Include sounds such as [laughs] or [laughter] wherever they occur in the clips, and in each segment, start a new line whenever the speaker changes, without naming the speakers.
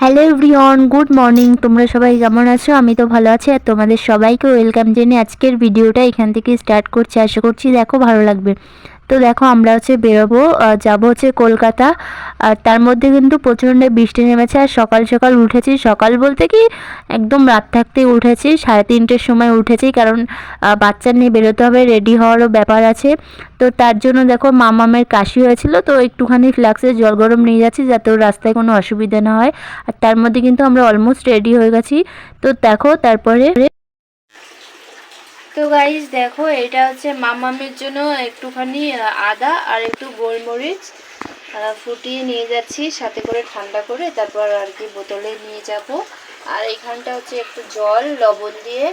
Hello everyone good morning তোমরা সবাই কেমন আছো? আমি তো ভালো আছি আর তোমাদের সবাইকে ওয়েলকাম জেনে আজকের ভিডিওটা এখান থেকে স্টার্ট করছি। আশা করছি দেখো ভালো লাগবে। তো দেখো আমরা হচ্ছে বেরোবো যাব হচ্ছে কলকাতা। আর তার মধ্যে কিন্তু প্রচণ্ড বৃষ্টি নেমেছে আর সকাল সকাল উঠেছি। সকাল বলতে কি একদম রাত থাকতেই উঠেছি, সাড়ে তিনটের সময় উঠেছি কারণ বাচ্চা নিয়ে বেরোতে হবে, রেডি হওয়ারও ব্যাপার আছে। তো তার জন্য দেখো মামামের কাশি হয়েছিল, তো একটুখানি ফ্লাক্সে জল গরম নিয়ে যাচ্ছি যাতে ওর রাস্তায় কোনো অসুবিধা না হয়। আর তার মধ্যে কিন্তু আমরা অলমোস্ট রেডি হয়ে গেছি। তো দেখো তারপরে তো গাইজ দেখো, এটা হচ্ছে মামামের জন্য একটুখানি আদা আর একটু গোলমরিচ ফুটিয়ে নিয়ে যাচ্ছি, সাথে করে ঠান্ডা করে তারপর আর কি বোতলে নিয়ে যাব। আর এখানটা হচ্ছে একটু জল, লবণ দিয়ে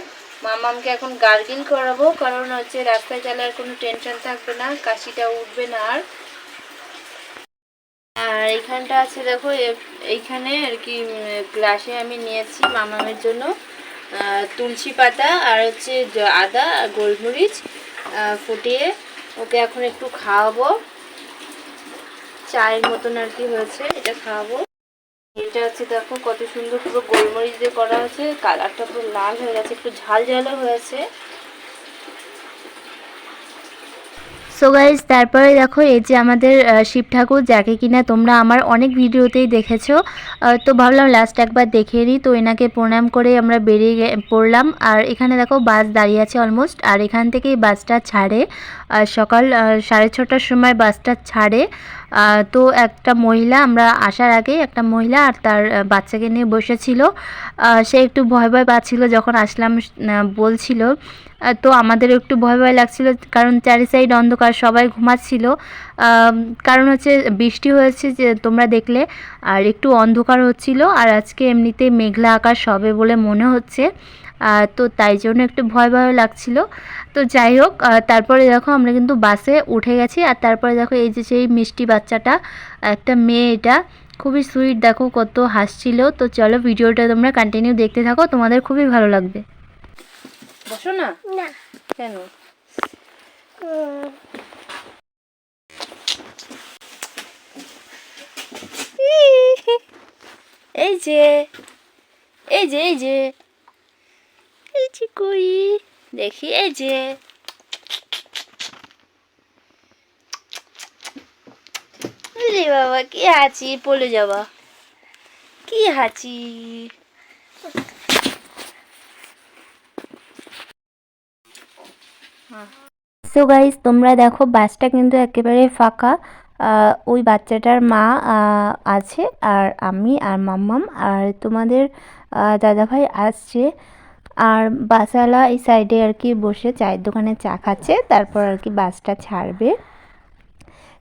মামামকে এখন গার্গিল করাবো, কারণ হচ্ছে রাস্তায় গেলে আর কোনো টেনশন থাকবে না, কাশিটা উঠবে না আর। আর এইখানটা আছে, দেখো এইখানে আর কি গ্লাসে আমি নিয়েছি মামামের জন্য। তুলসী পাতা আর হচ্ছে আদা আর গোলমরিচ ফুটিয়ে ওকে এখন একটু খাওয়াবো। চায়ের মতন আর কি হয়েছে, এটা খাওয়াবো। এটা হচ্ছে দেখো কত সুন্দর পুরো গোলমরিচ দিয়ে করা হয়েছে, কালারটা পুরো লাল হয়ে গেছে, একটু ঝাল ঝালও হয়েছে। সো গাইজ তারপরে দেখো, এই যে আমাদের শিব ঠাকুর, যাকে কিনা তোমরা আমার অনেক ভিডিওতেই দেখেছ। তো ভাবলাম লাস্ট একবার দেখে নিই। তো এনাকে প্রণাম করে আমরা বেরিয়ে পড়লাম। আর এখানে দেখো, বাস দাঁড়িয়ে আছে অলমোস্ট আর এখান থেকেই বাসটা ছাড়ে। সকাল সাড়ে ছটার সময় বাসটা ছাড়ে। তো একটা মহিলা, আমরা আসার আগে একটা মহিলা আর তার বাচ্চাকে নিয়ে বসেছিল। সে একটু ভয় ভয় পাচ্ছিল যখন আসলাম বলছিল। তো আমাদের একটু ভয় ভয় লাগছিল কারণ চারি সাইড অন্ধকার, সবাই ঘুমাচ্ছিল। কারণ হচ্ছে বৃষ্টি হয়েছে যে তোমরা দেখলে, আর একটু অন্ধকার হচ্ছিল আর আজকে এমনিতে মেঘলা আকাশ হবে বলে মনে হচ্ছে। তো তাই জন্য একটু ভয় ভয় লাগছিল। তো যাই হোক তারপরে দেখো আমরা কিন্তু বাসে উঠে গেছি আর তারপরে দেখো এই যে সেই মিষ্টি বাচ্চাটা একটা মেয়ে এটা খুবই সুইট দেখো কত হাসছিল। তো চলো ভিডিওটা তোমরা কন্টিনিউ দেখতে থাকো তোমাদের খুবই ভালো লাগবে। বসো না?
না।
কেন? [laughs] এই যে এই যে এই যে। এই যে কই? দেখি, এই যে। বাবা, কি হাঁচি, পড়ে যাবা। কি হাঁচি। সো গাইজ তোমরা দেখো, বাসটা কিন্তু একেবারে ফাঁকা। ওই বাচ্চাটার মা আছে, আর আমি, আর মাম্মাম, আর তোমাদের দাদাভাই আসছে। আর বাসওয়ালা এই সাইডে আর কি বসে চায়ের দোকানে চা খাচ্ছে, তারপর আর কি বাসটা ছাড়বে।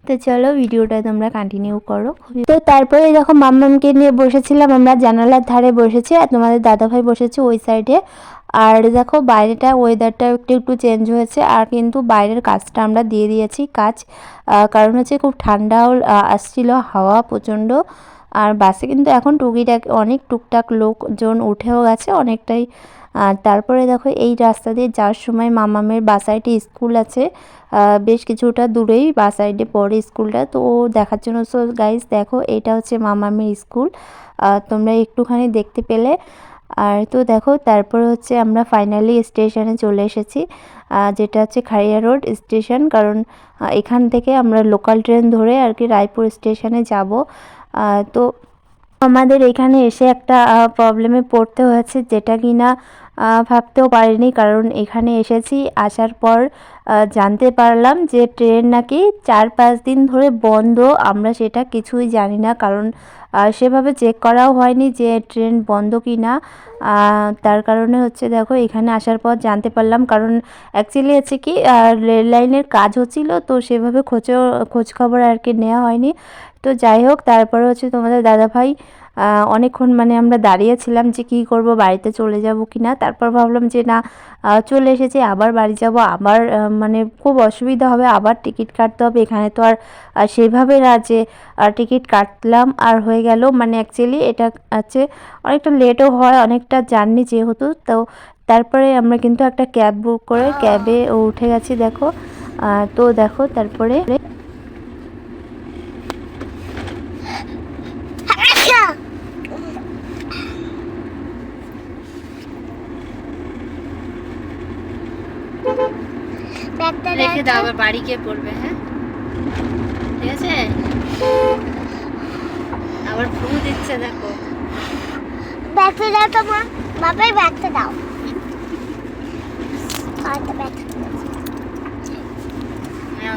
তো চলো ভিডিওটা তোমরা কন্টিনিউ করো। তো তারপরে দেখো মাম্মামকে নিয়ে বসেছিলাম, আমরা জানালার ধারে বসেছি আর তোমাদের দাদাভাই বসেছে ওই সাইডে। আর দেখো বাইরেটা ওয়েদারটা একটু একটু চেঞ্জ হয়েছে আর কিন্তু বাইরের কাজটা আমরা দিয়ে দিয়েছি কাজ। কারণ হচ্ছে খুব ঠান্ডাও আসছিল, হাওয়া প্রচণ্ড। আর বাসে কিন্তু এখন টুকিটাক অনেক টুকটাক লোকজন উঠেও গেছে অনেকটাই। আর তারপরে দেখো এই রাস্তা দিয়ে যাওয়ার সময় মামামের বাসাইডে স্কুল আছে। বেশ কিছুটা দূরেই বা সাইডে পড়ে স্কুলটা। তো দেখার জন্য, সো গাইজ দেখো এটা হচ্ছে মামামের স্কুল। তোমরা একটুখানি দেখতে পেলে। আর তো দেখো তারপরে হচ্ছে আমরা ফাইনালি স্টেশনে চলে এসেছি। যেটা হচ্ছে খাড়িয়া রোড স্টেশন। কারণ এখান থেকে আমরা লোকাল ট্রেন ধরে আর কি রায়পুর স্টেশনে যাব। তো আমাদের এখানে এসে একটা প্রবলেমে পড়তে হয়েছে যেটা কি না ভাবতেও পারিনি। কারণ এখানে এসেছি, আসার পর জানতে পারলাম যে ট্রেন নাকি চার পাঁচ দিন ধরে বন্ধ। আমরা সেটা কিছুই জানি না। কারণ সেভাবে চেক করাও হয়নি যে ট্রেন বন্ধ কি না তার কারণে হচ্ছে দেখো, এখানে আসার পর জানতে পারলাম। কারণ অ্যাকচুয়ালি হচ্ছে কি রেল লাইনের কাজ হচ্ছিল, তো সেভাবে খোঁজ খবর আর কি নেওয়া হয়নি। তো যাই হোক, তারপরে হচ্ছে তোমাদের দাদাভাই অনেকক্ষণ মানে আমরা দাঁড়িয়েছিলাম যে কী করব, বাড়িতে চলে যাব কি না তারপর ভাবলাম যে না চলে এসেছে, আবার বাড়ি যাব। আবার মানে খুব অসুবিধা হবে, আবার টিকিট কাটতে হবে। এখানে তো আর সেভাবে না যে টিকিট কাটলাম আর হয়ে গেল। মানে অ্যাকচুয়ালি এটা হচ্ছে অনেকটা লেটও হয়, অনেকটা জার্নি যেহেতু। তো তারপরে আমরা কিন্তু একটা ক্যাব বুক করে, ক্যাবে উঠে গেছি, দেখো। তো দেখো, তারপরে রেখে দাও আবার বাড়ি গিয়ে পড়বে হ্যাঁ ঠিক আছে আবার ফু দিচ্ছে দেখো
ব্যাগটা দাও তো মা বাবাই ব্যাগটা দাও আচ্ছা ব্যাগ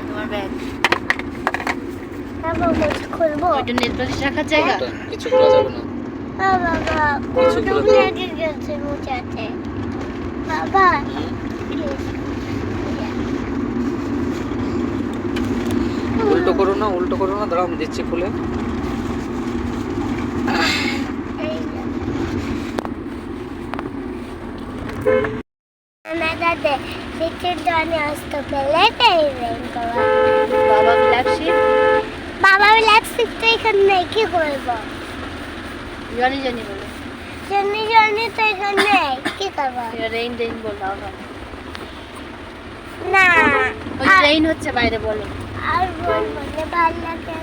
তোমার ব্যাগ
বাবা খুলবো
ওইটা নেল পালিশ রাখার জায়গা?
কিছু করা যাবে না।
বাবা
কিছু
কুটুম
খুলে
গেছে মোচাতে। বাবা
উল্টো করো না উল্টো করো না দাঁড়াও আমি দিচ্ছি খুলে।
যে। আমাদের শীতের আসতে পেলে তাই
বাবা বিলাপসি
বাবা লাগছে তো এখানে কি করব?
জানি জানি বলো।
জানি জানি তো এখানে কি করব?
রেইন রেইন বলো
না
ওই রেইন হচ্ছে বাইরে বলো।
আর বল বলে ভালো লাগে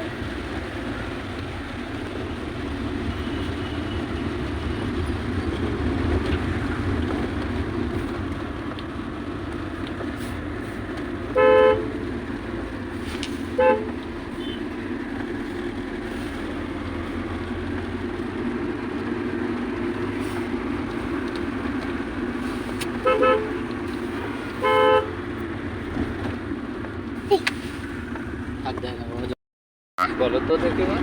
হাত দেয় না বাবা। বলো তো
কাকিমা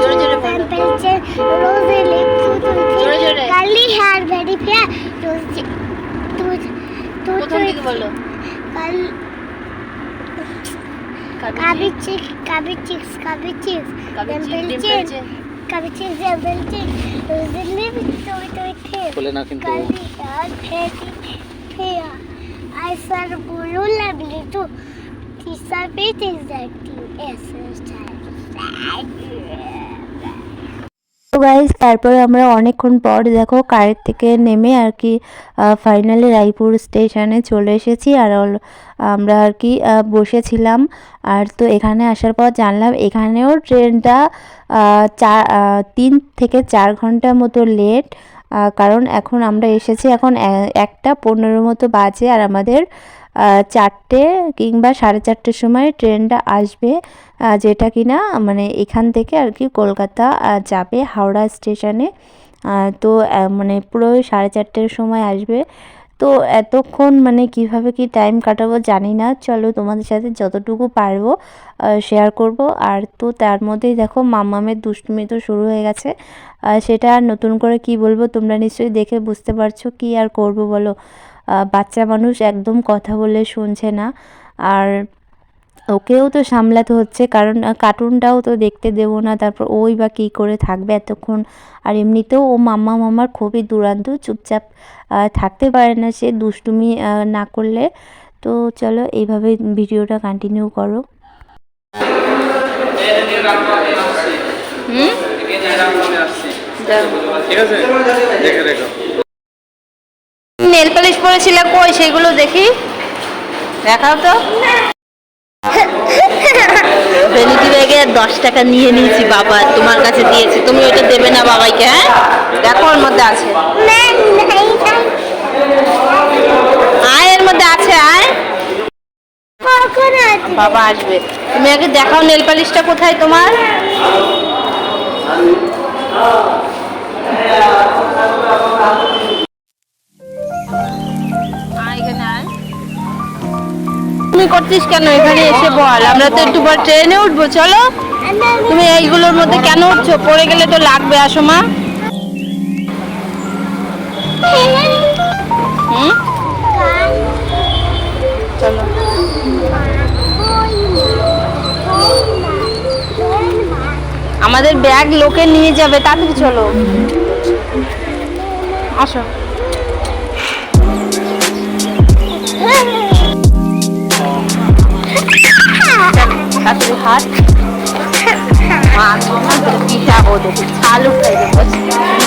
জোরে জোরে পেন্সিল
রোজে লিখু তুমি
জোরে জোরে।
Curly hair very fair rose তুমি তুমি
প্রথম থেকে বলো।
কাল কাবি চিক কাবি চিক্স কাবি চিক্স কাবি চিক কাবি চিক্স জেবেল চিক রোজে
লিভ তুমি তুমি
ফেয়ার বলে না কিন্তু। কালি হেয়ার ভেরি ফেয়ার আই স্যার বলুন লাগলি তো হিসাবে এক্স্যাক্টলি
তো গাইজ তারপরে আমরা অনেকক্ষণ পর দেখো কারের থেকে নেমে আর কি ফাইনালি রায়পুর স্টেশনে চলে এসেছি আর আমরা আর কি বসেছিলাম। আর তো এখানে আসার পর জানলাম এখানেও ট্রেনটা আহ, তিন থেকে চার ঘণ্টা মতো লেট কারণ এখন আমরা এসেছি এখন একটা পনেরো মতো বাজে আর আমাদের চারটে কিংবা সাড়ে চারটের সময় ট্রেনটা আসবে যেটা কিনা মানে এখান থেকে আর কি কলকাতা যাবে হাওড়া স্টেশনে। তো মানে পুরো সাড়ে চারটের সময় আসবে। তো এতক্ষণ মানে কীভাবে কি টাইম কাটাবো জানি না। চলো তোমাদের সাথে যতটুকু পারব শেয়ার করব। আর তো তার মধ্যেই দেখো মামামের দুষ্টুমি তো শুরু হয়ে গেছে। সেটা আর নতুন করে কি বলব তোমরা নিশ্চয়ই দেখে বুঝতে পারছ কি আর করব বলো। বাচ্চা মানুষ একদম কথা বলে শুনছে না। আর ওকেও তো সামলাতে হচ্ছে, কারণ কার্টুনটাও তো দেখতে দেবো না, তারপর ওই বা কী করে থাকবে এতক্ষণ? আর এমনিতেও ও মাম্মা মামার খুবই দুরান্ত, চুপচাপ থাকতে পারে না সে দুষ্টুমি না করলে। তো চলো এইভাবে ভিডিওটা কন্টিনিউ করো। নেল পালিশ পরেছিলে কই, সেগুলো দেখি। দেখাও তো। ভ্যানিটি ব্যাগে দশ টাকা নিয়ে নিয়েছি বাবা, তোমার কাছে দিয়েছি। তুমি ওইটা দেবে না বাবাইকে হ্যাঁ? দেখো ওর মধ্যে আছে। আয় এর মধ্যে আছে, আয়। বাবা আসবে। তুমি আগে দেখাও নেল পালিশটা কোথায় তোমার? তুমি করছিস কেন? এখানে এসে বল। আমরা তো একটু পর ট্রেনে উঠবো, চলো। তুমি এইগুলোর মধ্যে কেন উঠছো? পড়ে গেলে তো লাগবে, আসো মা। আমাদের ব্যাগ লোকে নিয়ে যাবে, তাড়াতাড়ি চলো। আসো। তাড়াতাড়ি হাত মা পিঠাবো দেখি ছালু খাই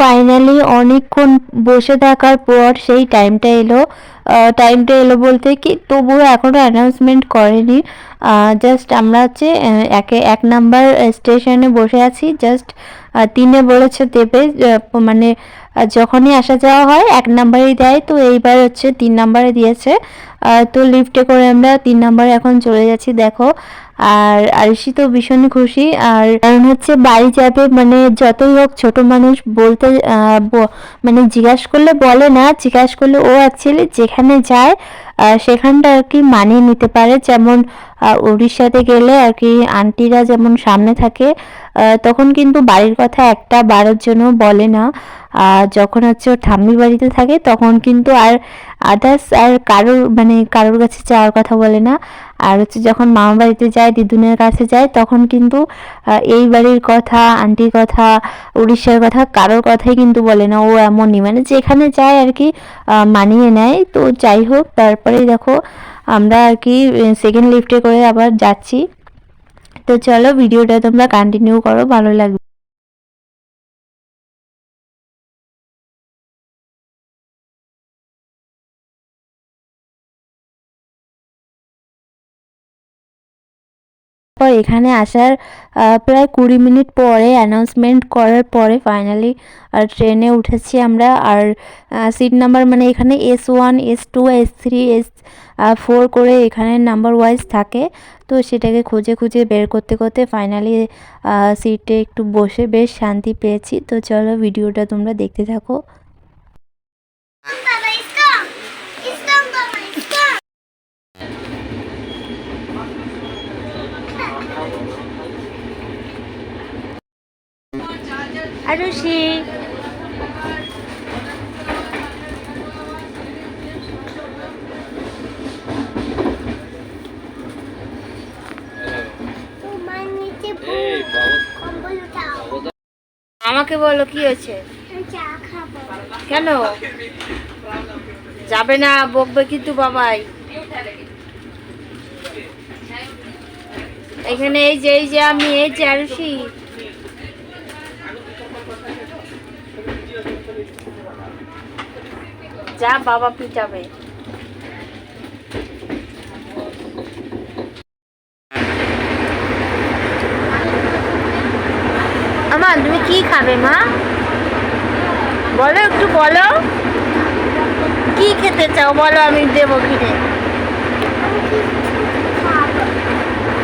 ফাইনালি অনেকক্ষণ বসে থাকার পর সেই টাইমটা এলো। টাইমটা এলো বলতে কি, তবুও এখনও অ্যানাউন্সমেন্ট করেনি। জাস্ট আমরা হচ্ছে একে এক নাম্বার স্টেশনে বসে আছি। জাস্ট তিনে বলেছে দেবে মানে যখনই আসা যাওয়া হয় এক নাম্বারেই দেয়। তো এইবার হচ্ছে তিন নাম্বারে দিয়েছে। তো লিফটে করে আমরা তিন নাম্বারে এখন চলে যাচ্ছি। দেখো আর আরশি তো ভীষণ খুশি। আর কারণ হচ্ছে বাড়ি যাবে মানে যতই হোক ছোট মানুষ বলতে মানে জিজ্ঞাসা করলে বলে না, জিজ্ঞাসা করলে ও অ্যাকচুয়ালি যেখানে যায় সেখানটা আর কি মানিয়ে নিতে পারে। যেমন উড়িষ্যাতে গেলে আর কি আন্টিরা যেমন সামনে থাকে তখন কিন্তু বাড়ির কথা একটা বারের জন্য বলে না। আর যখন হচ্ছে ওর ঠাম্মি বাড়িতে থাকে, তখন কিন্তু আর আদার্স আর কারোর মানে কারোর কাছে যাওয়ার কথা বলে না। আর হচ্ছে যখন মামা বাড়িতে যায়, দিদুনের কাছে যায়, তখন কিন্তু এই বাড়ির কথা, আন্টির কথা, উড়িষ্যার কথা কারোর কথাই কিন্তু বলে না। ও এমনই মানে যেখানে যায় আর কি মানিয়ে নেয়। তো যাই হোক তারপরে দেখো, আমরা আর কি সেকেন্ড লিফটে করে আবার যাচ্ছি। তো চলো, ভিডিওটা তোমরা কন্টিনিউ করো, ভালো লাগবে। পর এখানে আসার প্রায় কুড়ি মিনিট পরে অ্যানাউন্সমেন্ট করার পরে ফাইনালি ট্রেনে উঠেছি আমরা। আর সিট নাম্বার মানে এখানে S one S two S three S four করে এখানে নাম্বার ওয়াইজ থাকে। তো সেটাকে খুঁজে খুঁজে বের করতে করতে ফাইনালি সিটে একটু বসে বেশ শান্তি পেয়েছি। তো চলো ভিডিওটা তোমরা দেখতে থাকো
বাবা ইসলাম ইসলাম বাবা ইসলাম
আরুষি আমাকে বলো কি হয়েছে? কেন? যাবে না বকবে কিন্তু বাবাই। এখানে এই যে এই যে আমি এই যে আরুষি যা বাবা পিটাবে। আমা তুমি কি খাবে মা? বলো একটু বলো। কি খেতে চাও? বলো আমি দেবো কিনে।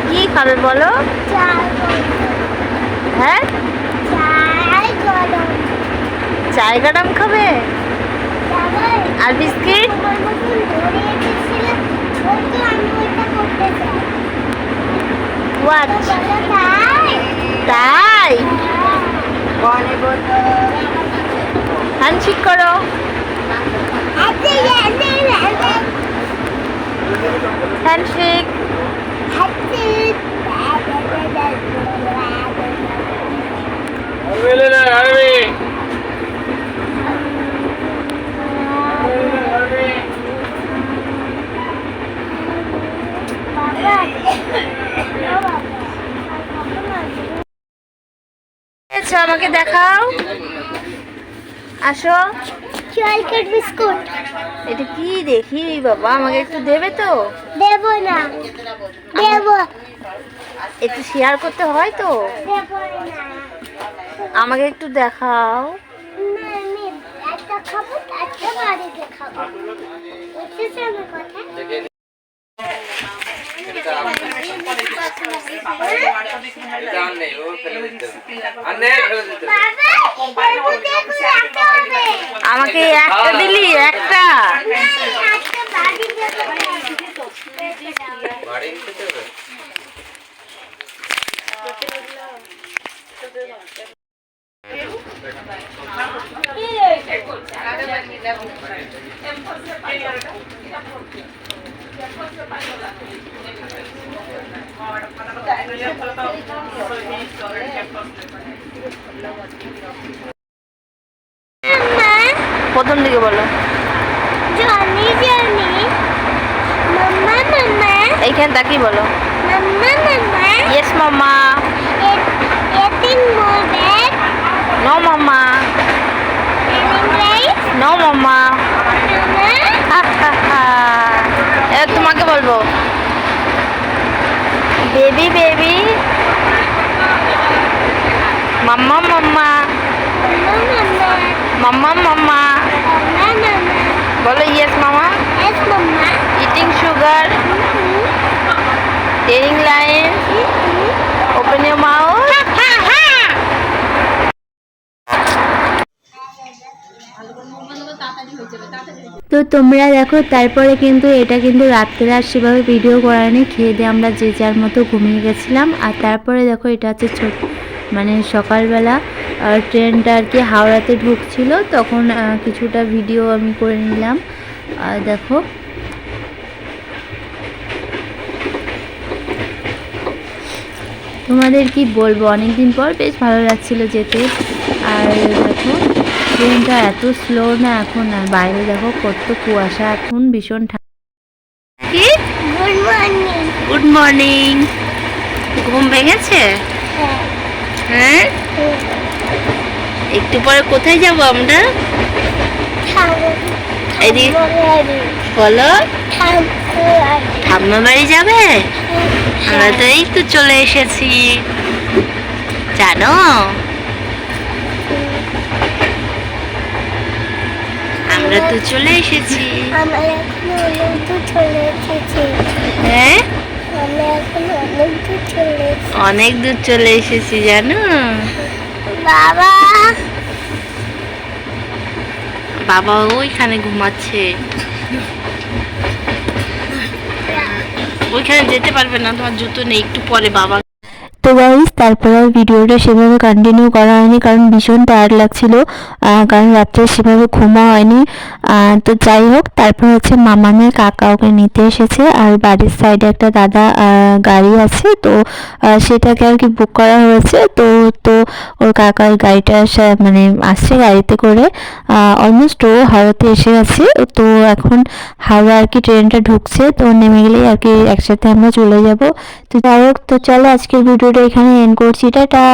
কি খাবে বলো? হ্যাঁ? চায় গরম। খাবে? আর বিস্কিট?
তোমার মতন ধরে এসেছিল ওই তো আমি ওইটা করতে চাই
হোয়াট
তো বলো তাই
তাই হ্যান্ডশেক করো
আচ্ছা জানে জানে
হ্যান্ডশেক
আরবি লে আরবি
আচ্ছা আমাকে দেখাও। আসো।
Chocolate biscuit.
এটা কি দেখি বাবা? আমাকে একটু দেবে তো?
দেব না। দেব।
একটু শেয়ার করতে হয় তো? আমাকে একটু দেখাও।
একটা খাব বাড়িতে খাব। বুঝতেছ আমার কথা
এটা আর নেই ও ফেলে দিতে হবে। আর নেই ফেলে দিতে হবে।
বাবা এর মধ্যে এখন রাখতে হবে
আমাকে একটা দিলি একটা। প্রথম দিকে বলো।
জনি জনি মাম্মা মাম্মা
এইখানে তাকি বলো।
Mama mama
yes mama
eating mobile
no mama no mama তোমাকে বলব। বেবি বেবি মাম্মা মাম্মা মাম্মা মাম্মা বলো ইয়েস মামা ইটিং সুগার টেরিং লাইন তোমরা দেখো, তারপরে কিন্তু এটা কিন্তু রাত্রে আর সেভাবে ভিডিও করানি খেয়ে দিয়ে আমরা যে যার মতো ঘুমিয়ে গেছিলাম। আর তারপরে দেখো, এটা হচ্ছে ছোট মানে সকালবেলা ট্রেনটা আর কি হাওড়াতে ঢুকছিল। তখন কিছুটা ভিডিও আমি করে নিলাম। আর দেখো। তোমাদের কি বলব? অনেকদিন পর বেশ ভালো লাগছিল যেতে। আর দেখো। ট্রেনটা এত স্লো না এখন আর বাইরে দেখো কত কুয়াশা এখন ভীষণ ঠান্ডা
গুড মর্নিং
গুড মর্নিং ঘুম ভেঙেছে? হ্যাঁ। একটু পরে কোথায় যাব আমরা? বলো। ঠাম্মা বাড়ি যাবে? আমরা তো এই তো চলে এসেছি। জানো? আমরা তো চলে এসেছি। হ্যাঁ?
অনেক দূর চলে এসেছি
জানো?
বাবা!
বাবা ওইখানে ঘুমাচ্ছে। ওইখানে যেতে পারবে না তোমার জুতো নেই একটু পরে বাবা তো গাইজ তারপরে আর ভিডিওটা সেভাবে কন্টিনিউ করা হয়নি, কারণ ভীষণ টায়ার্ড লাগছিল কারণ রাত্রে সেভাবে ঘুমা হয়নি। তো যাই হোক, তারপর হচ্ছে মামামের কাকা ওকে নিতে এসেছে, আর বাড়ির সাইডে একটা দাদা গাড়ি আছে, তো সেটাকে আর কি বুক করা হয়েছে। তো তো ওর কাকার গাড়িটা সা- মানে আসছে গাড়িতে করে অলমোস্ট ও হাওড়াতে এসে গেছে। তো এখন হাওড়া আর কি ট্রেনটা ঢুকছে, তো নেমে গেলেই আর কি একসাথে আমরা চলে যাব। তো যাই হোক, তো চলো আজকের ভিডিওটা এখানে এন্ড করছি টাটা।